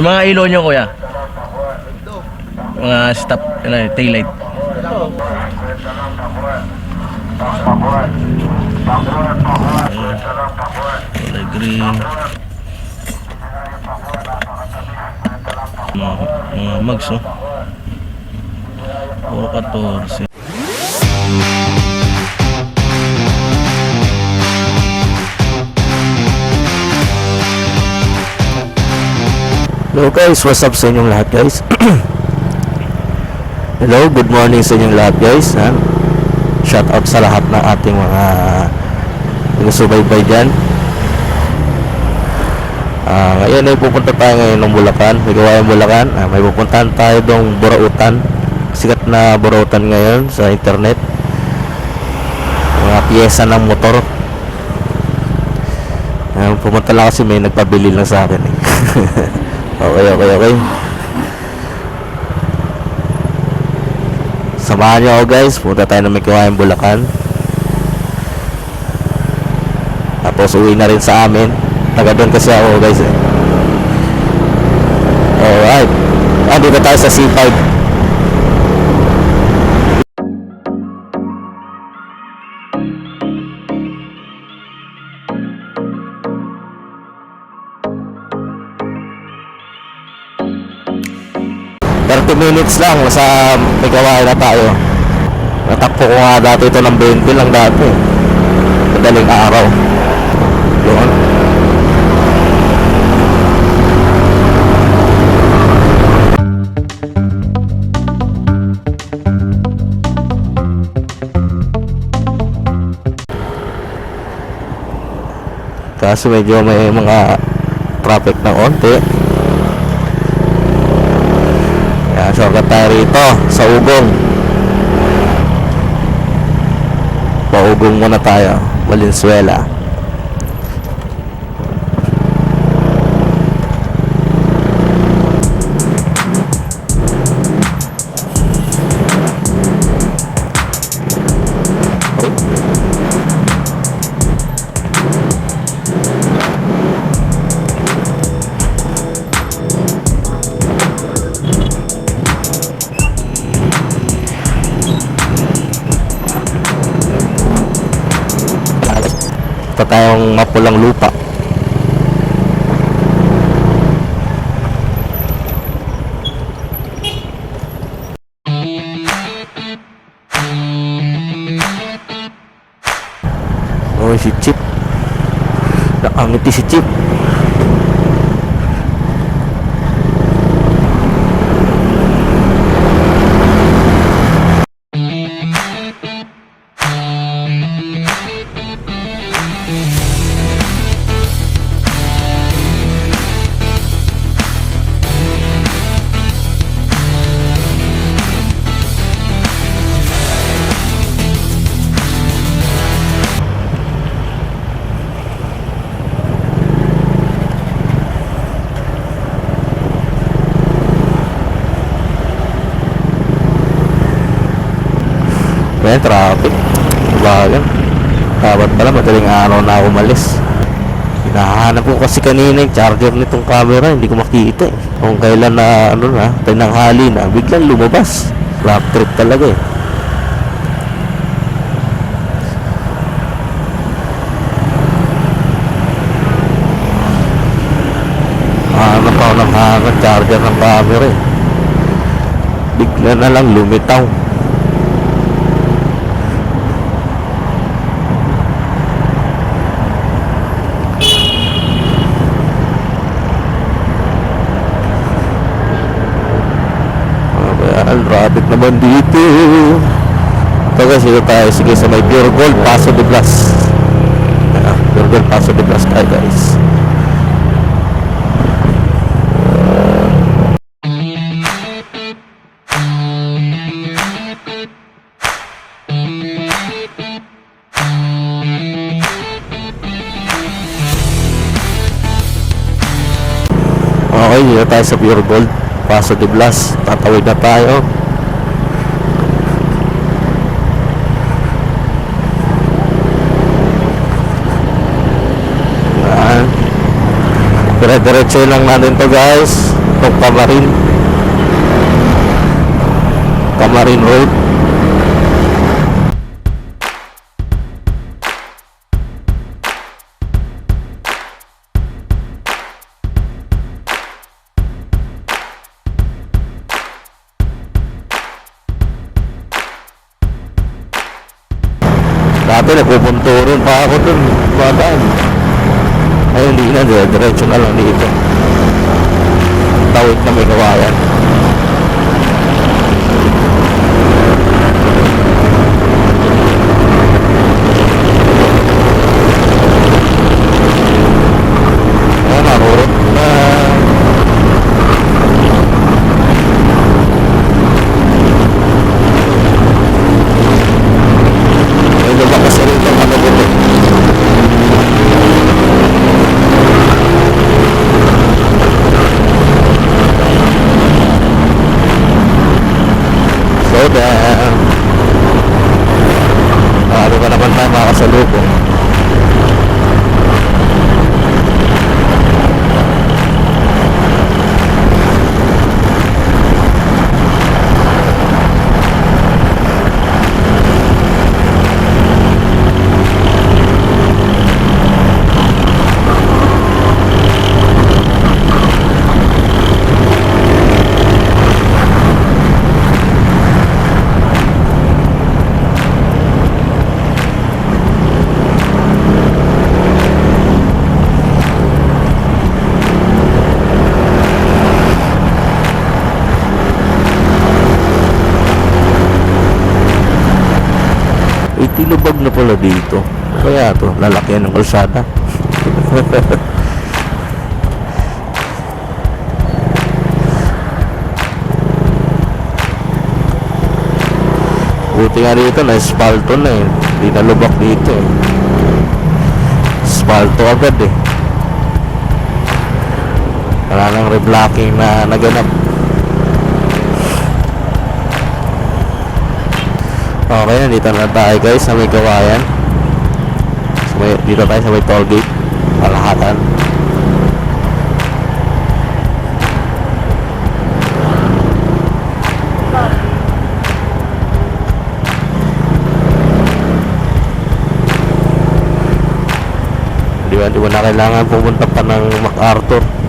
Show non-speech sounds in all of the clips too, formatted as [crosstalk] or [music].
Mga ilaw nyo kuya. Mga stop, ano, taillight. Kulay green. Mga, mga mags, no? Puro 14. Hello guys, what's up sa inyong lahat guys? [clears throat] Hello, good morning sa inyong lahat guys ha? Shout out sa lahat ng ating mga nagsubaybay dyan. Ah, Ngayon ay pupunta tayo ngayon ng Bulacan. May gawain Bulacan. Ah, May pupuntahan tayo dong Burautan Sikat na Burautan ngayon sa internet. Mga piyesa ng motor. Ah, Pumunta lang kasi may nagpabili lang sa akin eh. [laughs] Okay, okay, okay. Samahan niyo ako guys. Punta tayo ng kawain Bulacan. Tapos uwi na rin sa amin. Taga doon kasi ako guys eh. Alright. Ah, dito tayo sa C5. Minutes lang. Nasa may na tayo. Natakpo ko nga dati ito ng 20 lang dati. Madaling araw. Doon. Kaso medyo may mga traffic na onti. Kaya shortcut tayo rito sa Ugong. Paugong muna tayo. Valenzuela. Tayong mapulang lupa. Oh, si Chip. Nakangiti si Chip. May traffic. Bagan. Dapat pala madaling araw na umalis. Hinahanap ko kasi kanina yung charger nitong camera, hindi ko makita eh. Kung kailan na ano na, tinanghali na, biglang lumabas. Rough trip talaga eh. Hanap ako ng hanap charger ng camera eh. Bigla na lang lumitaw. Rabbit naman dito. Ito guys, tayo. Sige, sa may Pure Gold, Paso de Blas. Ayan, Pure Gold, Paso de Blas tayo guys. Okay, dito tayo sa Pure Gold. Paso de Blas. Tatawid na tayo. Yan. Dire-diretso lang natin to guys. Itong Kamarin. Kamarin Road. Dati nagpupunto rin pa ako dun. Badaan. Ay, hindi na. Diretso na lang dito. Tawid na may kawayan. Ayan, narurot na. May lumakas na rin ang ano dito. Slow down. Ano ba naman tayo makasalubong? Itinubag na pala dito. Kaya to, lalaki ng kalsada. Buti nga dito na espalto na eh. Hindi na lubak dito eh. Espalto agad eh. Wala nang reblocking na naganap. Okay, nandito na tayo guys sa may kawayan. Sa may, dito tayo sa may toll gate. Palahatan. Di ba, di ba na kailangan pumunta pa ng MacArthur?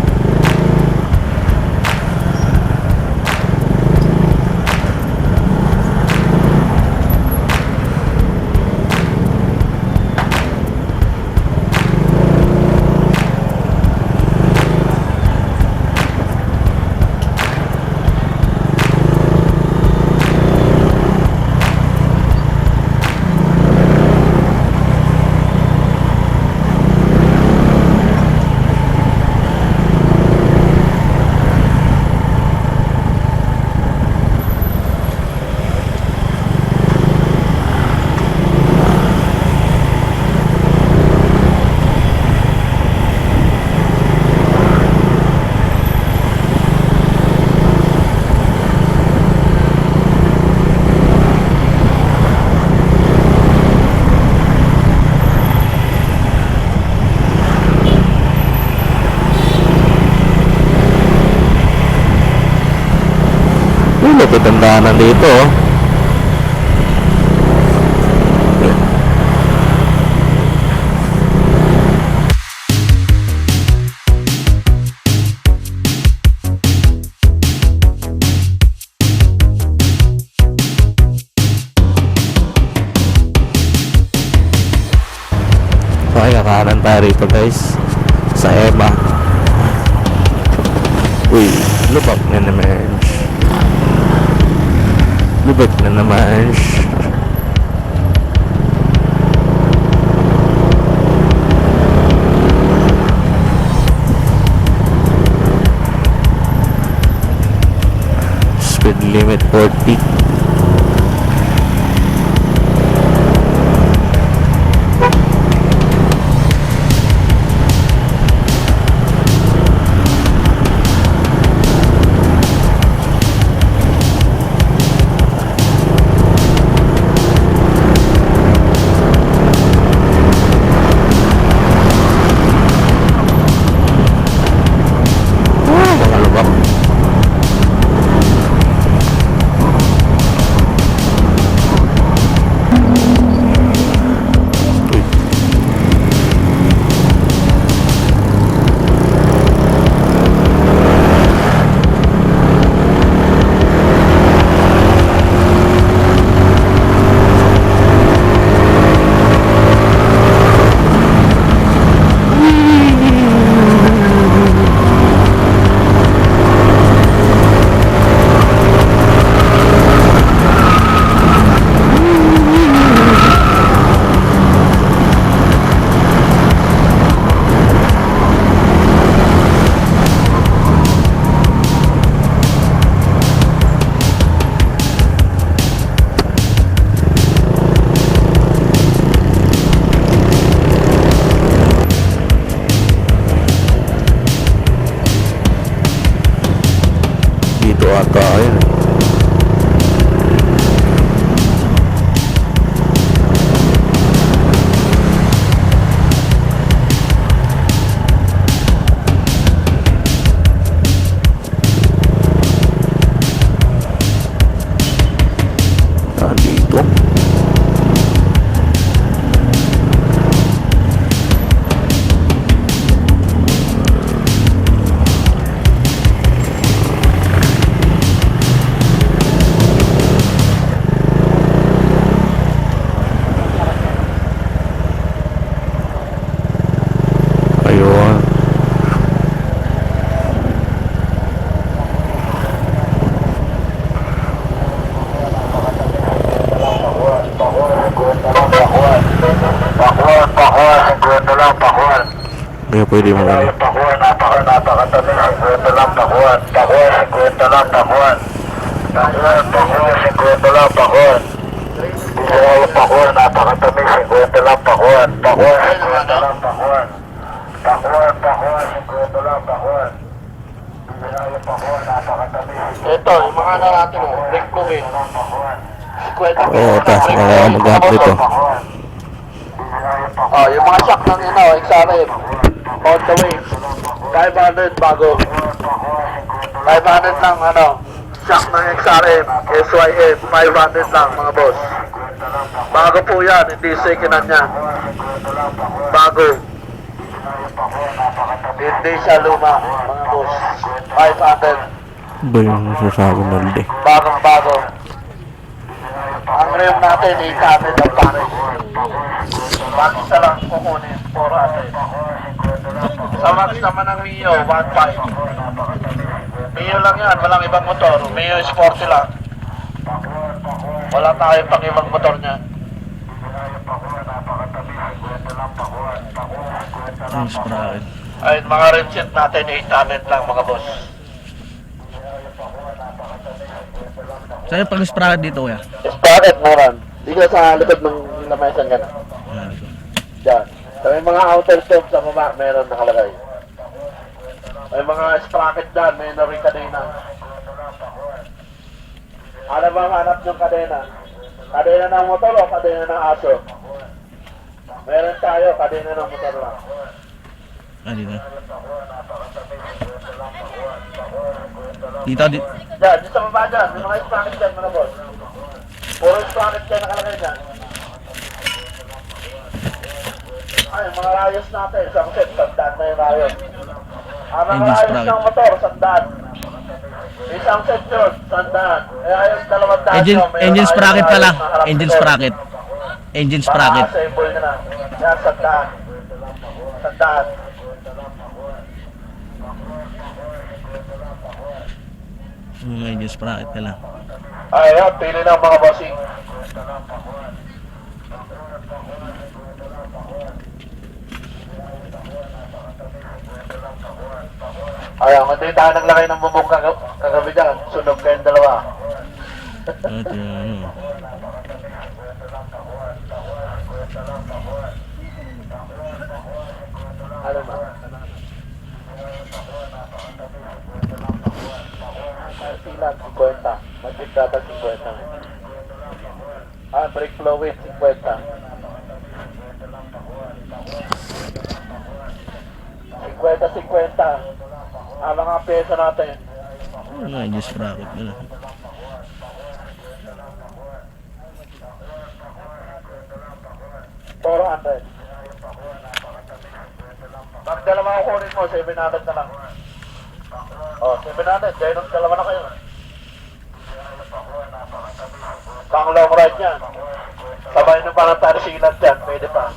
Uy, lapit ang daanan dito oh. Okay, kakanan tayo rito guys. Sa EMA Uy, lubak na naman Lubak na naman. Speed limit 40 Pwede mo ano. Pakuan, napaka, napakatabi, kwento lang, pakuan. Pakuan, kwento lang, pakuan. Pakuan, pakuan, kwento lang, pakuan. Pakuan, pakuan, napakatabi, kwento lang, pakuan. Pakuan, kwento lang, pakuan. Pakuan, pakuan, kwento lang, pakuan. Ito, yung mga ano natin, oh, brake fluid. Kwenta Oo, tas mga mag-update to. Oh, yung mga shock ng ina, oh, XRM. On the way. 500 bago. 500 lang, ano, shock ng XRM, SYM, 500 lang, mga boss. Bago po yan, hindi second hand yan. Bago. Hindi siya luma, mga boss. 500. Ba yung nasasabi Naldi? Bagong bago. Ang rim natin, i-cabinet ang pare. Bago isa lang kukunin, 400. Sa max naman ng Mio, 1.5. Mio lang yan, walang ibang motor. Mio Sporty lang. Wala tayong pang ibang motor niya. Yung sprocket. Ay, mga rim set natin, 800 lang mga boss. Saan yung pag-sprocket dito kuya? Sprocket meron. Dito sa likod ng lamesan yan. Sa may mga outer tube sa baba, meron nakalagay. May mga sprocket dyan, may nari kadena. Ano ba ang hanap ng kadena? Kadena ng motor o kadena ng aso? Meron tayo, kadena ng motor lang. Ah, dito. Dito, dito. Diyan, dito sa baba dyan, may mga sprocket dyan, mga boss. Puro sprocket dyan nakalagay dyan. Ay, mga rayos natin, isang set, sandaan na yung rayos. Ang mga Engine rayos ng motor, sandaan. Isang set yun, sandaan. Eh, ayos dalawang daan Engine, yun, engine sprocket pala. Engine sprocket. Engine sprocket. Ah, assemble na na. Yan, sandaan. Sandaan. Yung engine sprocket pala. Ay, yan, pili ng mga bossing. Ayaw, hindi tayo naglagay ng bubong kag kagabi dyan. Sunog kayong dalawa. Ito yung ano. Ano ba? Silat, 50. Magic data, 50. Ah, brake fluid, 50. 50-50. Ano nga pyesa natin? Ano nga engine sprocket pala. Four hundred. Pag dalawa ko kunin mo, 700 na lang. Oh, 700. Dahil nung dalawa na kayo. Pang long ride yan. Sabay ng pangatari silat yan. Pwede pa.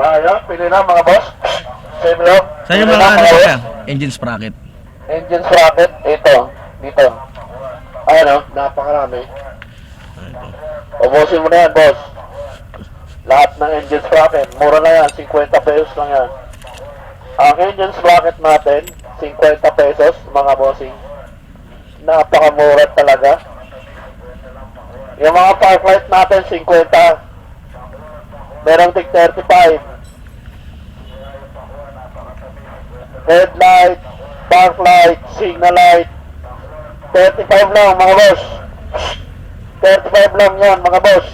Ah, yan. Pili na mga boss. Same lang. Saan yung mga ano kuya? Engine sprocket. Engine sprocket, ito, dito. Ayan o, napakarami. Ah, ito. Ubusin mo na yan, boss. Lahat ng engine sprocket, mura na yan, 50 pesos lang yan. Ang engine sprocket natin, 50 pesos, mga bossing. Napakamura talaga. Yung mga park light natin, 50. Merong tig 35. headlight, backlight, signal light. 35 lang mga boss. 35 lang yan mga boss.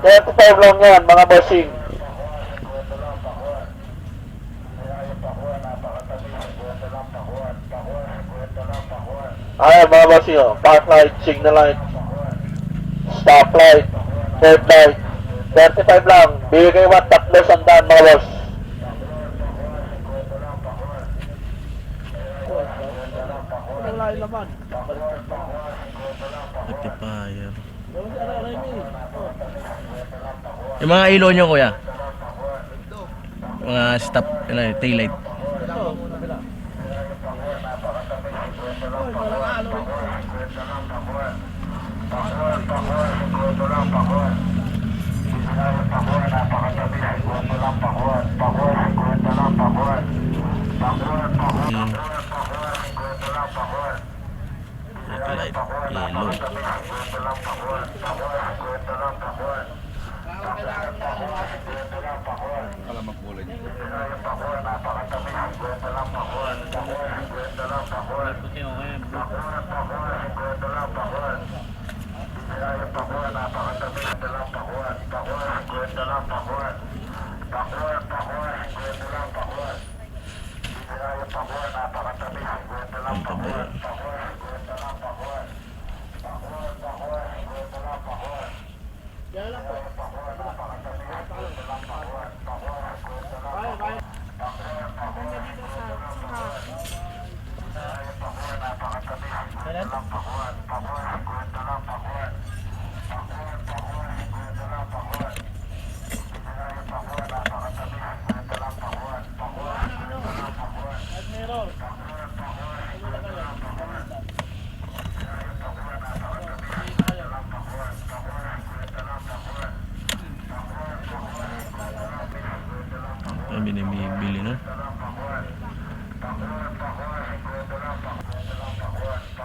35 lang yan mga bossing. Ayan mga bossing oh. Backlight, signal light, stoplight, headlight. 35 lang. Bigay mo tatlo sandaan mga boss. Rectifier. Yung mga ilaw nyo kuya. Mga stop, ano, tail light. อะไรเปลี่ยนลูก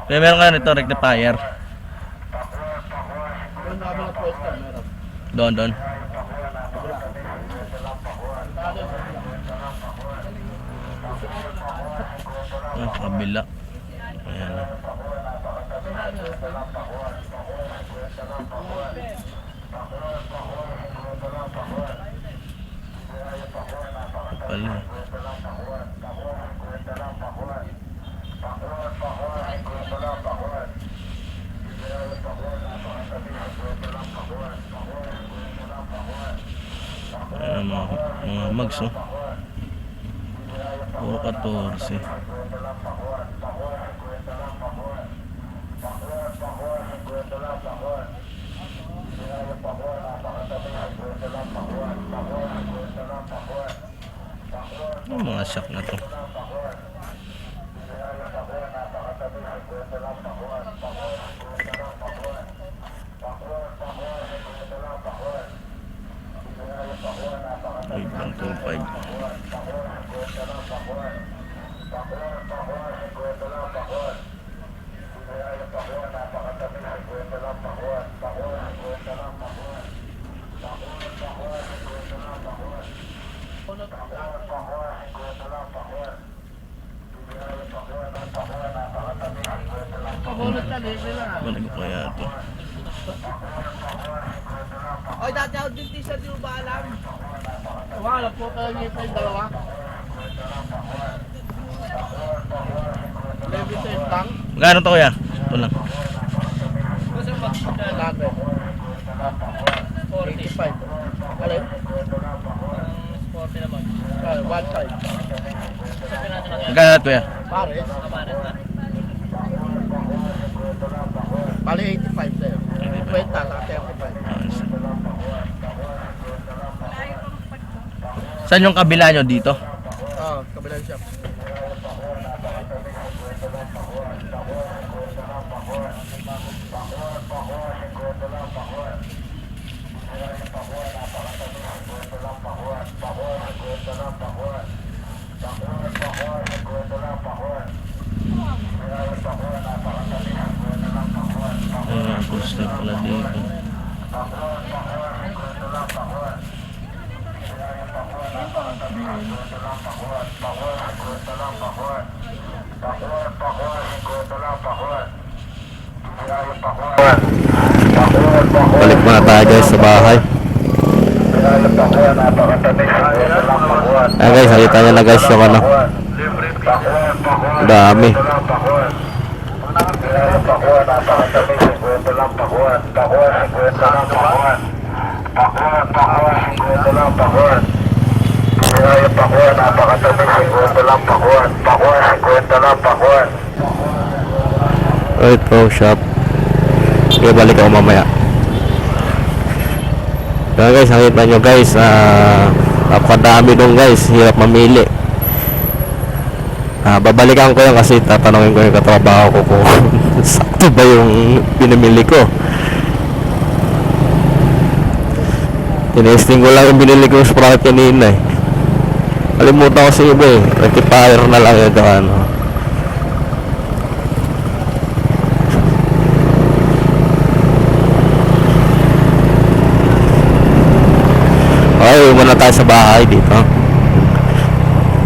Kaya meron ka nito, rectifier. Doon, doon. Ah, kabila. Ayan. Pala. Ayan, mga, mga mags, oh. Puro 14. Yung mga shock na to. Wait lang, 2.5. Balik ko kaya to. Oy, dati ako din t-shirt, di mo ba alam? Wala po kayo niya pa yung dalawa. Levi sa lang. Magkano to kuya? Ito lang. Dati. 85. Alin? 40 naman. Ah, one time. Magkano to kuya? Pare. Bali 85 sa'yo. 50 sa 35. Saan yung kabila nyo dito? Oh, kabilang shop. Ayan, poster pala dito. Balik muna tayo guys sa bahay. Ayan guys, nakita nyo na guys yung ano. Dami. Pakuan, napakatabi, 50 lang pakuan. Pakuan, 50 lang pakuan. Right, pro shop. Okay, balik ako mamaya. Kaya guys, nakita nyo guys, ah, napakadami dong guys, hirap mamili. Ah, babalikan ko yan kasi tatanungin ko yung katrabaho ko kung [laughs] sakto ba yung pinamili ko. Tinesting ko lang yung binili ko yung Sprite kanina eh. Kalimutan ko sa iba eh. Rectifier na lang yun tsaka ano. Uwi muna tayo sa bahay dito.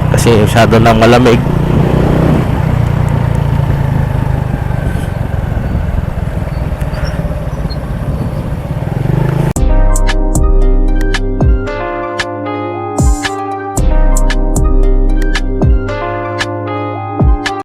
Kasi masyado nang malamig.